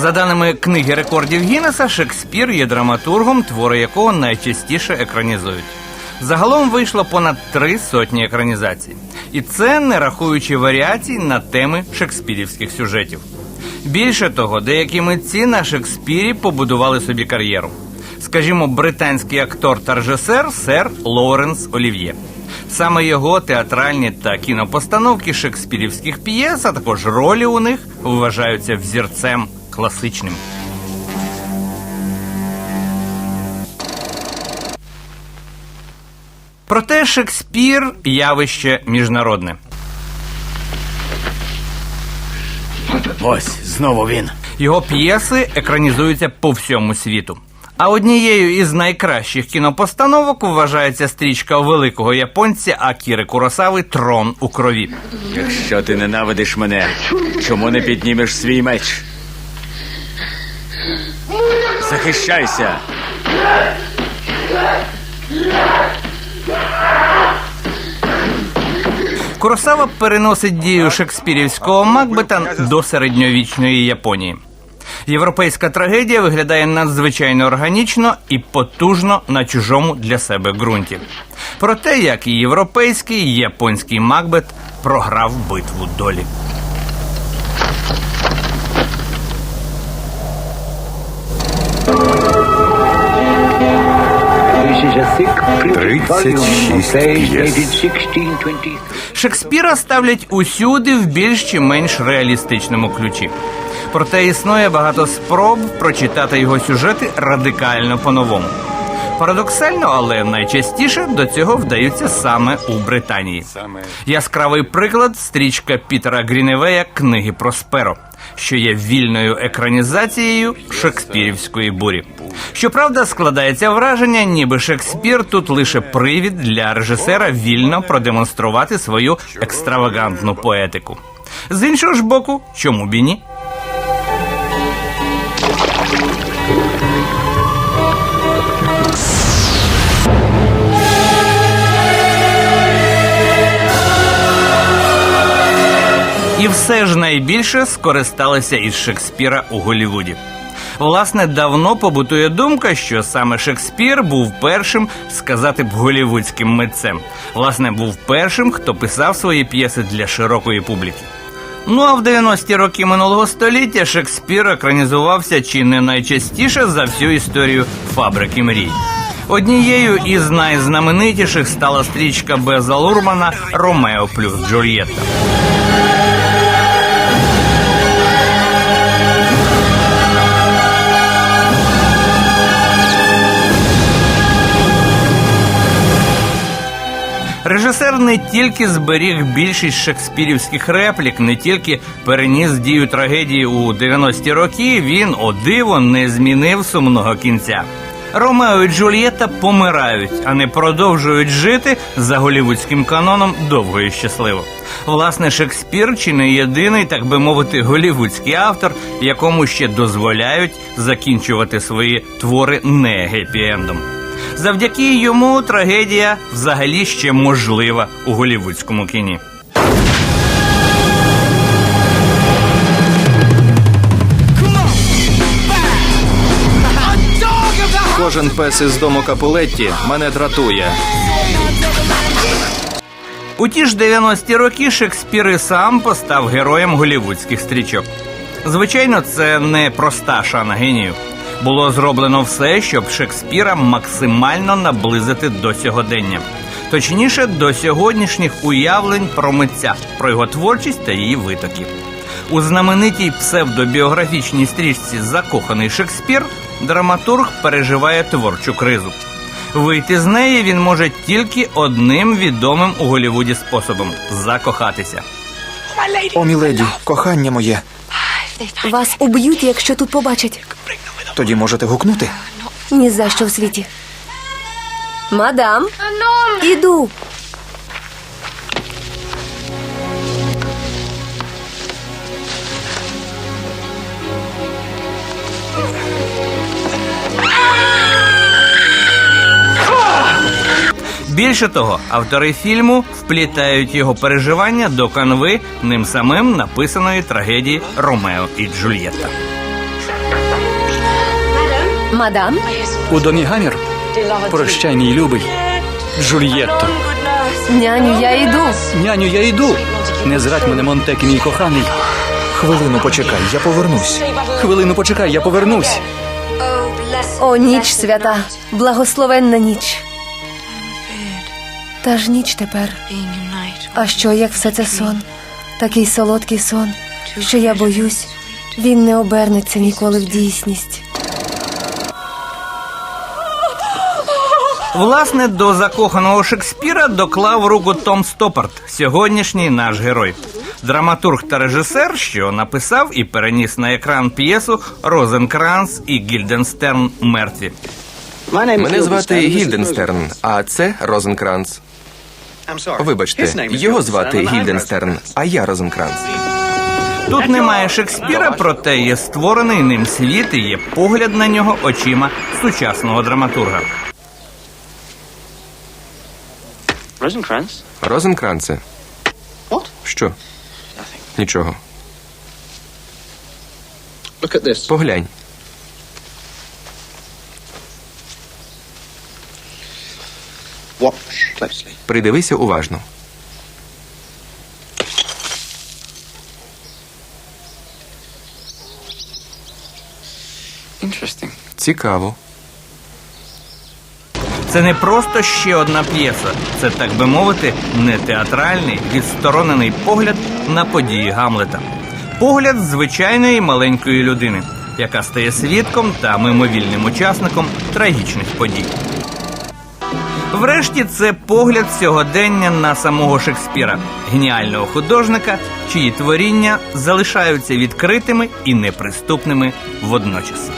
За даними книги рекордів Гіннеса, Шекспір є драматургом, твори якого найчастіше екранізують. Загалом вийшло понад три сотні екранізацій, і це не рахуючи варіацій на теми шекспірівських сюжетів. Більше того, деякі митці на Шекспірі побудували собі кар'єру. Скажімо, британський актор та режисер сер Лоуренс Олів'є. Саме його театральні та кінопостановки шекспірівських п'єс, а також ролі у них вважаються взірцем класичним. Проте Шекспір явище міжнародне. Ось знову він. Його п'єси екранізуються по всьому світу. А однією із найкращих кінопостановок вважається стрічка великого японця Акіри Куросави Трон у крові. Якщо ти ненавидиш мене, чому не піднімеш свій меч? Захищайся! Куросава переносить дію шекспірівського Макбета до середньовічної Японії. Європейська трагедія виглядає надзвичайно органічно і потужно на чужому для себе ґрунті. Проте, як і європейський, і японський Макбет програв битву долі. 36 п'єс. Шекспіра ставлять усюди в більш чи менш реалістичному ключі. Проте існує багато спроб прочитати його сюжети радикально по-новому. Парадоксально, але найчастіше до цього вдаються саме у Британії. Яскравий приклад стрічка Пітера Гріневея книги Просперо, що є вільною екранізацією шекспірівської бурі. Щоправда, складається враження, ніби Шекспір тут лише привід для режисера вільно продемонструвати свою екстравагантну поетику. З іншого ж боку, чому б і ні? Все ж найбільше скористалися із Шекспіра у Голлівуді. Власне, давно побутує думка, що саме Шекспір був першим сказати б голівудським митцем. Власне, був першим, хто писав свої п'єси для широкої публіки. Ну а в 90-ті роки минулого століття Шекспір екранізувався чи не найчастіше за всю історію фабрики мрій. Однією із найзнаменитіших стала стрічка Беза Лурмана Ромео плюс Джульєтта. Режисер не тільки зберіг більшість шекспірівських реплік, не тільки переніс дію трагедії у 90-ті роки, він, о диво, не змінив сумного кінця. Ромео і Джульєтта помирають, а не продовжують жити за голівудським каноном довго і щасливо. Власне, Шекспір чи не єдиний, так би мовити, голівудський автор, якому ще дозволяють закінчувати свої твори не гепі-ендом. Завдяки йому трагедія взагалі ще можлива у голівудському кіні. Кожен пес із дому Капулетті мене дратує. У ті ж 90-ті роки Шекспір і сам постав героєм голівудських стрічок. Звичайно, це не проста шана генію. Було зроблено все, щоб Шекспіра максимально наблизити до сьогодення. Точніше, до сьогоднішніх уявлень про митця, про його творчість та її витоки. У знаменитій псевдобіографічній стрічці Закоханий Шекспір драматург переживає творчу кризу. Вийти з неї він може тільки одним відомим у Голлівуді способом закохатися. О, міледі, кохання моє. Вас уб'ють, якщо тут побачать. Тоді можете гукнути. Ні за що в світі. Мадам, іду. Більше того, автори фільму вплітають його переживання до канви ним самим написаної трагедії Ромео і Джульєтта. Мадам, У домі Гамір? Прощай, мій любий. Джульєтто. няню, я йду. Няню, я йду. Не зрадь мене, Монтекі, мій коханий. Хвилину почекай, я повернусь. Хвилину почекай, я повернусь. О, ніч свята, благословенна ніч. Та ж ніч тепер. А що, як все це сон? Такий солодкий сон, що я боюсь, він не обернеться ніколи в дійсність. Власне, до закоханого Шекспіра доклав руку Том Стопарт, сьогоднішній наш герой. Драматург та режисер, що написав і переніс на екран п'єсу Розенкранц і Гільденстерн мертві. Мене звати Гільденстерн, а це Розенкранц. Вибачте, його звати Гільденстерн, а я Розенкранц. Тут немає Шекспіра, проте є створений ним світ і є погляд на нього очима сучасного драматурга. Rosencrantz? Розенкранце. What? Що? Нічого. Look at this. Поглянь. Watch closely. Придивися уважно. Interesting. Цікаво. Це не просто ще одна п'єса, це так би мовити, не театральний відсторонений погляд на події Гамлета. Погляд звичайної маленької людини, яка стає свідком та мимовільним учасником трагічних подій. Врешті це погляд сьогодення на самого Шекспіра, геніального художника, чиї творіння залишаються відкритими і неприступними водночас.